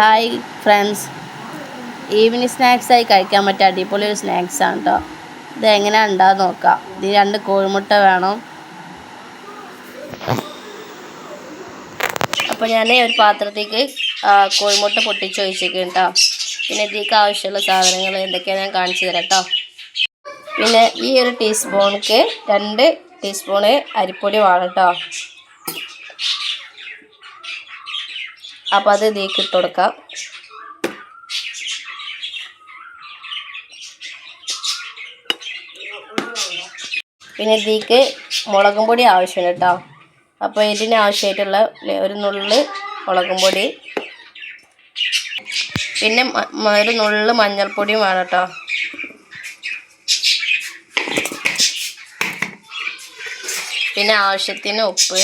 Hi friends evening സ്നാക്സായി കഴിക്കാൻ പറ്റിയ അടിപൊളി ഒരു സ്നാക്സാണ് കേട്ടോ ഇത് എങ്ങനെയാണ് ഉണ്ടാകുന്ന നോക്കാം. ഇത് രണ്ട് കോഴിമുട്ട വേണം. അപ്പോൾ ഞാൻ ഒരു പാത്രത്തേക്ക് കോഴിമുട്ട പൊട്ടിച്ച് ഒഴിച്ചേക്കും കേട്ടോ പിന്നെ ഇതിലേക്ക് ആവശ്യമുള്ള സാധനങ്ങൾ എന്തൊക്കെയാണ് ഞാൻ കാണിച്ചു തരാം കേട്ടോ പിന്നെ ഈ ഒരു ടീസ്പൂണിക്ക് രണ്ട് ടീസ്പൂണ് അരിപ്പൊടി വേണം കേട്ടോ അപ്പോൾ അത് ഇതിലേക്ക് ഇട്ട് കൊടുക്കാം. പിന്നെ ഇതിക്ക് മുളകും പൊടി ആവശ്യമുണ്ട് കേട്ടോ. അപ്പോൾ ഇതിന് ആവശ്യമായിട്ടുള്ള ഒരു നുള്ള് മുളകും പൊടി. പിന്നെ ഒരു നുള്ള് മഞ്ഞൾപ്പൊടിയും വേണം കേട്ടോ. പിന്നെ ആവശ്യത്തിന് ഉപ്പ്.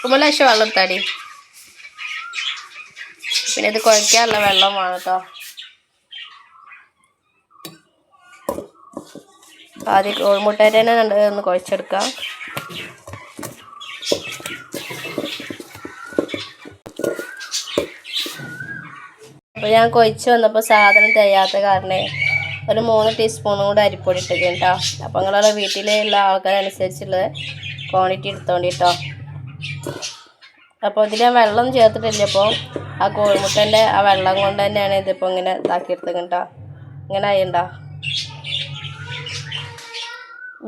കുമ്പലേശം വെള്ളം താടി പിന്നെ ഇത് കുഴക്കാനുള്ള വെള്ളം വേണം കേട്ടോ ആദ്യം കോഴിമുട്ടേന്റെ തന്നെ ഒന്ന് കുഴച്ചെടുക്കാം. അപ്പോൾ ഞാൻ കൊഴിച്ച് വന്നപ്പോൾ സാധനം തികയാത്ത കാരണം ഒരു മൂന്ന് ടീസ്പൂണും കൂടെ അരിപ്പൊടി ഇട്ടിട്ടുണ്ട് കേട്ടോ അപ്പോൾ നിങ്ങളുടെ വീട്ടിലുള്ള ആൾക്കാരനുസരിച്ചുള്ള ക്വാണ്ടിറ്റി എടുത്തോണ്ടി കേട്ടോ അപ്പോൾ ഇതിൽ ഞാൻ വെള്ളം ചേർത്തിട്ടില്ല. അപ്പോൾ ആ കോഴിമുട്ടന്റെ ആ വെള്ളം കൊണ്ട് തന്നെയാണ് ഇതിപ്പോൾ ഇങ്ങനെ ഇതാക്കിയെടുത്തത് കേട്ടോ ഇങ്ങനെ ആയിണ്ടോ.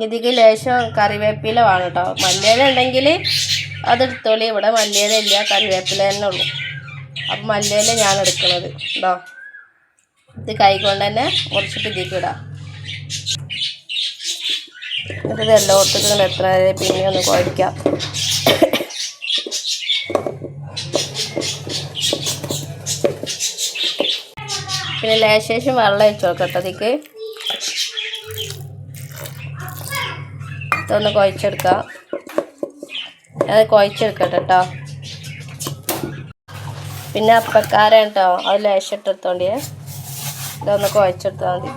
ഇതിക്ക് ലേശം കറിവേപ്പില വേണം കേട്ടോ. മല്ലിയില ഉണ്ടെങ്കിൽ അതെടുത്തോളി ഇവിടെ മല്ലിയില ഇല്ല. കറിവേപ്പില തന്നെ ഉള്ളൂ. അപ്പം മല്ലിയില ഞാൻ എടുക്കുന്നത് കേട്ടോ ഇത് കൈ കൊണ്ട് തന്നെ മുറിച്ചിട്ട് ഇതിക്ക് ഇടാം. എന്നിട്ട് ഇത് എല്ലായിടത്തേക്കും ഇങ്ങനെ എത്ര പിന്നെ ഒന്ന് കുഴക്കാം പിന്നെ ലേശേഷം വെള്ളം വെച്ച് നോക്കട്ടെ ഇതൊന്ന് കുഴച്ചെടുക്കാം. അത് കുഴച്ചെടുക്കട്ടെ കേട്ടോ പിന്നെ അപ്പക്കാരൻ കേട്ടോ അത് ലേശം ഇട്ടെടുത്തോണ്ടിയേ ഇതൊന്ന് കുഴച്ചെടുത്താൽ മതി.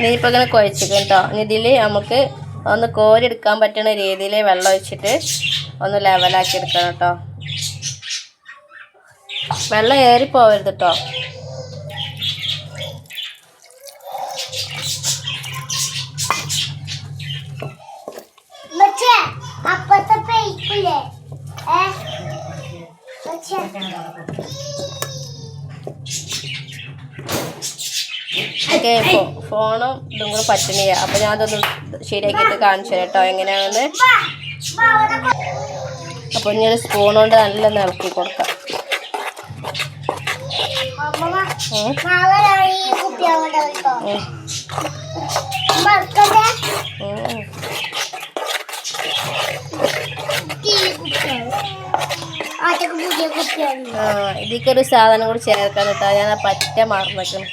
നീ ഇപ്പം ഇങ്ങനെ കുഴച്ചിരിക്കും കേട്ടോ ഇതിൽ നമുക്ക് ഒന്ന് കോരിയെടുക്കാൻ പറ്റുന്ന രീതിയിൽ വെള്ളം ഒഴിച്ചിട്ട് ഒന്ന് ലെവലാക്കി എടുക്കണം കേട്ടോ വെള്ളം ഏറി പോവരുത് കേട്ടോ ഫോണും ഇതും കൂടെ പറ്റണില്ല അപ്പൊ ഞാൻ അതൊന്ന് ശരിയാക്കിയിട്ട് കാണിച്ചു കേട്ടോ എങ്ങനെയാണെന്ന്. അപ്പോൾ ഇനി ഒരു സ്പൂൺ കൊണ്ട് നല്ല നിറക്കി കൊടുക്കാം. ഇതിക്കൊരു സാധനം കൂടി ചേർക്കാൻ കേട്ടോ. ഞാൻ പറ്റ മറന്നേക്കണം.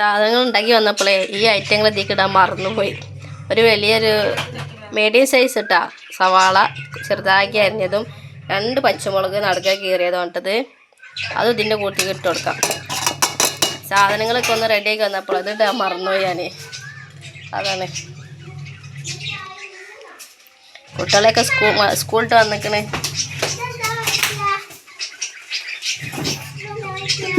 സാധനങ്ങൾ ഉണ്ടാക്കി വന്നപ്പോഴേ ഈ ഐറ്റങ്ങൾ ഇതിക്ക് ഇടാൻ മറന്നുപോയി. ഒരു വലിയൊരു മീഡിയം സൈസ് ഇട്ടാ സവാള ചെറുതാക്കി അരിഞ്ഞതും രണ്ട് പച്ചമുളക് നടുക്ക കീറിയതും ഇട്ടത്. അതും ഇതിന്റെ കൂട്ടിൽ ഇട്ട് കൊടുക്കാം. സാധനങ്ങളൊക്കെ ഒന്ന് റെഡിയാക്കി വന്നപ്പോൾ അത് ഇടാൻ മറന്നുപോയി ഞാൻ അതാണ്. കുട്ടികളെയൊക്കെ സ്കൂൾ സ്കൂളിട്ട് വന്നിക്കണേ.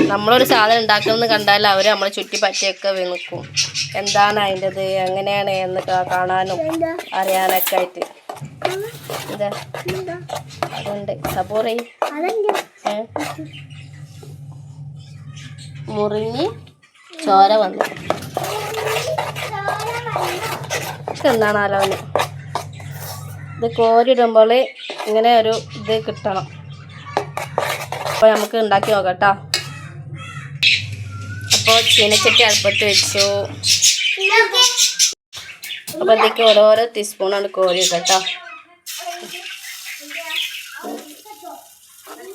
നമ്മളൊരു സാധനം ഉണ്ടാക്കണമെന്ന് കണ്ടാൽ അവർ നമ്മളെ ചുറ്റി പറ്റിയൊക്കെ നിൽക്കും എന്താണ് അതിന്റെത്? എങ്ങനെയാണ് എന്ന് കാ- കാണാനും അറിയാനൊക്കെ ആയിട്ട്. ഇതാ. അതുണ്ട്. മുറിഞ്ഞ് ചോര വന്നു. എന്താണ് അലവന് ഇത് കോരിടുമ്പോൾ ഇങ്ങനെ ഒരു ഇത് കിട്ടണം. അപ്പോൾ നമുക്ക് ഉണ്ടാക്കി നോക്കാം കേട്ടോ. അപ്പോൾ ചീനച്ചട്ടി അടുപ്പത്ത് വെച്ചു. അപ്പോൾ ഓരോരോ ടീസ്പൂണാണ് കോരി കേട്ടോ.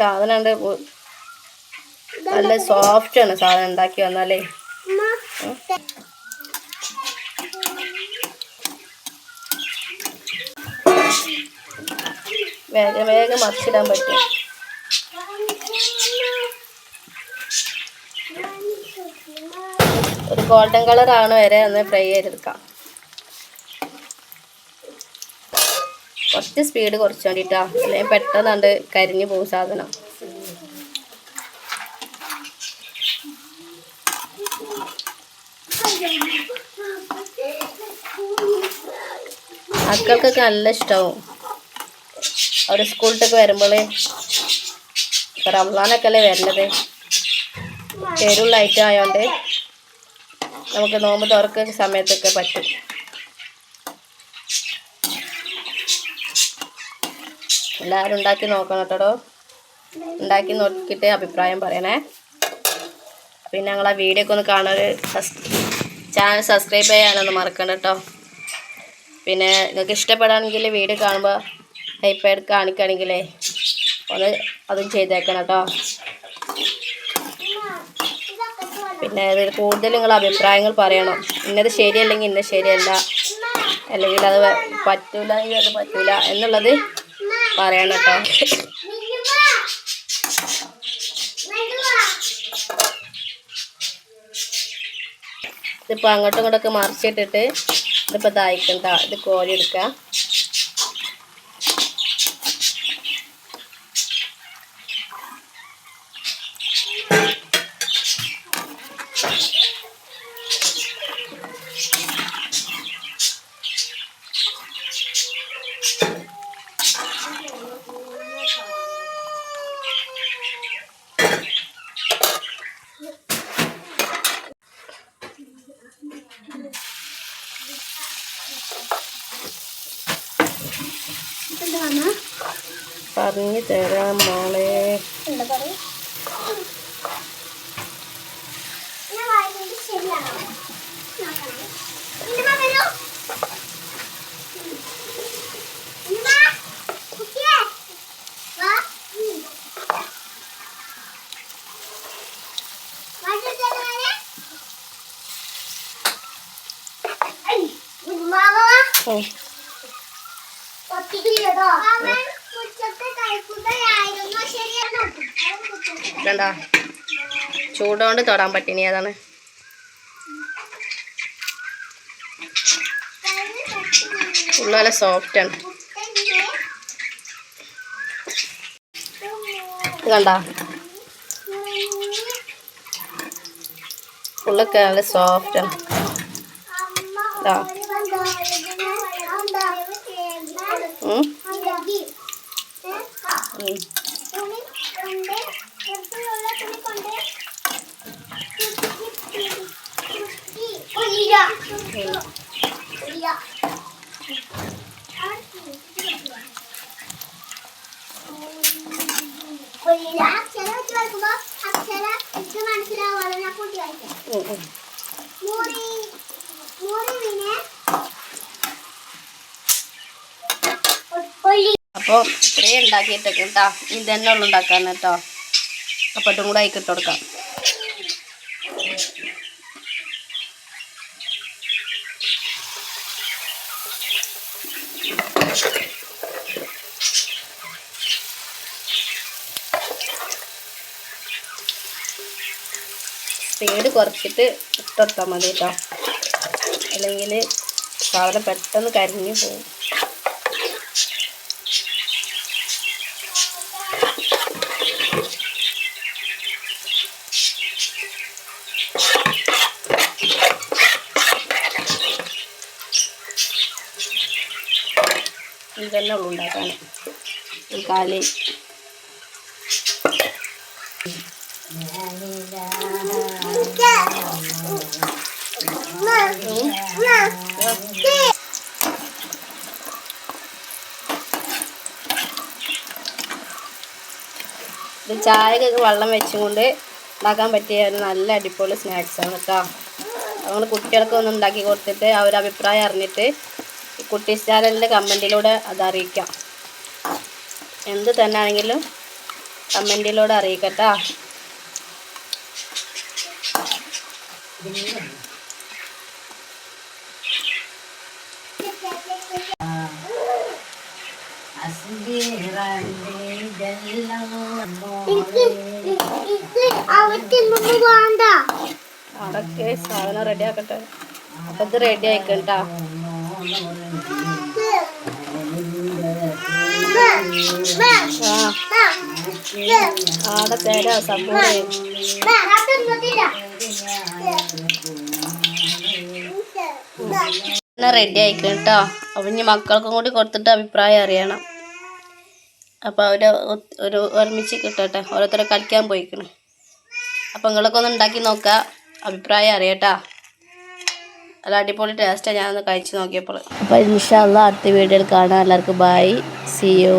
സാധനം ഉണ്ട് നല്ല സോഫ്റ്റ് ആണ് സാധനം ഉണ്ടാക്കി വന്നാലേ. വേഗം വേഗം മറിച്ചിടാൻ പറ്റും. ഒരു ഗോൾഡൻ കളർ ആണ് വരെ ഒന്ന് ഫ്രൈ ചെയ്തെടുക്കാം. കുറച്ച് സ്പീഡ് കുറച്ച് വേണ്ടിട്ടാ അല്ലെങ്കിൽ പെട്ടെന്നുണ്ട് കരിഞ്ഞു പോകും സാധനം. മക്കൾക്കൊക്കെ നല്ല ഇഷ്ടമാവും അവർ സ്കൂളിലൊക്കെ വരുമ്പോൾ റംസാനൊക്കെ അല്ലേ വരണത്? എരിവുള്ള ഐറ്റം ആയതുകൊണ്ട് നമുക്ക് നോമ്പ് തുറക്കുന്ന സമയത്തൊക്കെ പറ്റും. എല്ലാവരും ഉണ്ടാക്കി നോക്കണം കേട്ടോ. ഉണ്ടാക്കി നോക്കിയിട്ട് അഭിപ്രായം പറയണേ. പിന്നെ ഞങ്ങൾ ആ വീഡിയോ ഒക്കെ ഒന്ന് കാണാൻ ചാനൽ സബ്സ്ക്രൈബ് ചെയ്യാനൊന്നും മറക്കണ്ട കേട്ടോ. പിന്നെ നിങ്ങൾക്ക് ഇഷ്ടപ്പെടുകയാണെങ്കിൽ വീഡിയോ കാണുമ്പോൾ ഹൈപ്പായിട്ട് കാണിക്കുകയാണെങ്കിലേ ഒന്ന് അതും ചെയ്തേക്കണം കേട്ടോ. പിന്നെ ഇതിൽ കൂടുതൽ നിങ്ങൾ അഭിപ്രായങ്ങൾ പറയണം. ഇന്നത് ശരിയല്ലെങ്കിൽ ഇന്നത് ശരിയല്ല. അല്ലെങ്കിൽ അത് പറ്റൂല അത് പറ്റൂല എന്നുള്ളത് പറയണം കേട്ടോ. ഇതിപ്പോൾ അങ്ങോട്ടും ഇങ്ങോട്ടൊക്കെ മറിച്ചിട്ടിട്ട് ഇതിപ്പോൾ തായ്ക്കണ്ട ഇത് കോരി എടുക്കുക പറഞ്ഞു തരാം മോളെ. എന്താ ഉം. ഉം. ഇതെന്താ ചൂടുകൊണ്ട് തൊടാൻ പറ്റിനി അതാണ്. ഉള്ള നല്ല സോഫ്റ്റ് ആണ്. ഇത് കണ്ട? ഉള്ളൊക്കെ നല്ല സോഫ്റ്റ് ആണ്. ഇതാ. അപ്പോൾ ഇത്രയും ഉണ്ടാക്കിയിട്ടൊക്കെ കേട്ടോ ഇത് തന്നെ ഉള്ളു ഉണ്ടാക്കാൻ കേട്ടോ. അപ്പോൾ ഇതും കൂടെ ആയിക്കിട്ട് കൊടുക്കാം. സ്പീഡ് കുറച്ചിട്ട് ഇട്ടെത്താൽ മതി കേട്ടോ. അല്ലെങ്കിൽ സാധനം പെട്ടെന്ന് കരിഞ്ഞു പോകും. ഇതന്നെ തന്നെ ഉള്ളു ഉണ്ടാക്കാൻ കാലി കാൽ ഇത് ചായക്കൊക്കെ വെള്ളം വെച്ചും കൊണ്ട് ഉണ്ടാക്കാൻ പറ്റിയ ഒരു നല്ല അടിപൊളി സ്നാക്സ് ആണ് കേട്ടോ അതുകൊണ്ട് കുട്ടികൾക്ക് ഒന്ന് ഉണ്ടാക്കി കൊടുത്തിട്ട് അവരുടെ അഭിപ്രായം അറിഞ്ഞിട്ട് കുട്ടി ചാനലിന്റെ കമന്റിലൂടെ അത് അറിയിക്കാം. എന്ത് തന്നെ ആണെങ്കിലും കമന്റിലൂടെ അറിയിക്കട്ടാ. വേണ്ട അവിടൊക്കെ സാധനം റെഡി ആക്കട്ടെ. അപ്പൊ ഇത് റെഡി ആയിക്കട്ടാ ആടെ തരാ സപ്പോർട്ട് റെഡി ആയിക്കണം കേട്ടോ അപ്പം ഇനി മക്കൾക്കും കൂടി കൊടുത്തിട്ട് അഭിപ്രായം അറിയണം. അപ്പോൾ അവർ ഒരു ഒരുമിച്ച് കിട്ടട്ടെ. ഓരോരുത്തരെ കളിക്കാൻ പോയിക്കണം. അപ്പം നിങ്ങളൊക്കെ ഒന്ന് ഉണ്ടാക്കി നോക്കുക അഭിപ്രായം അറിയട്ടാ. അല്ല അടിപൊളി ടേസ്റ്റാണ് ഞാനൊന്ന് കഴിച്ചു നോക്കിയപ്പോൾ അപ്പോൾ ഇൻഷാല്ല അടുത്ത വീഡിയോയിൽ കാണാം. എല്ലാവർക്കും ബൈ സി യു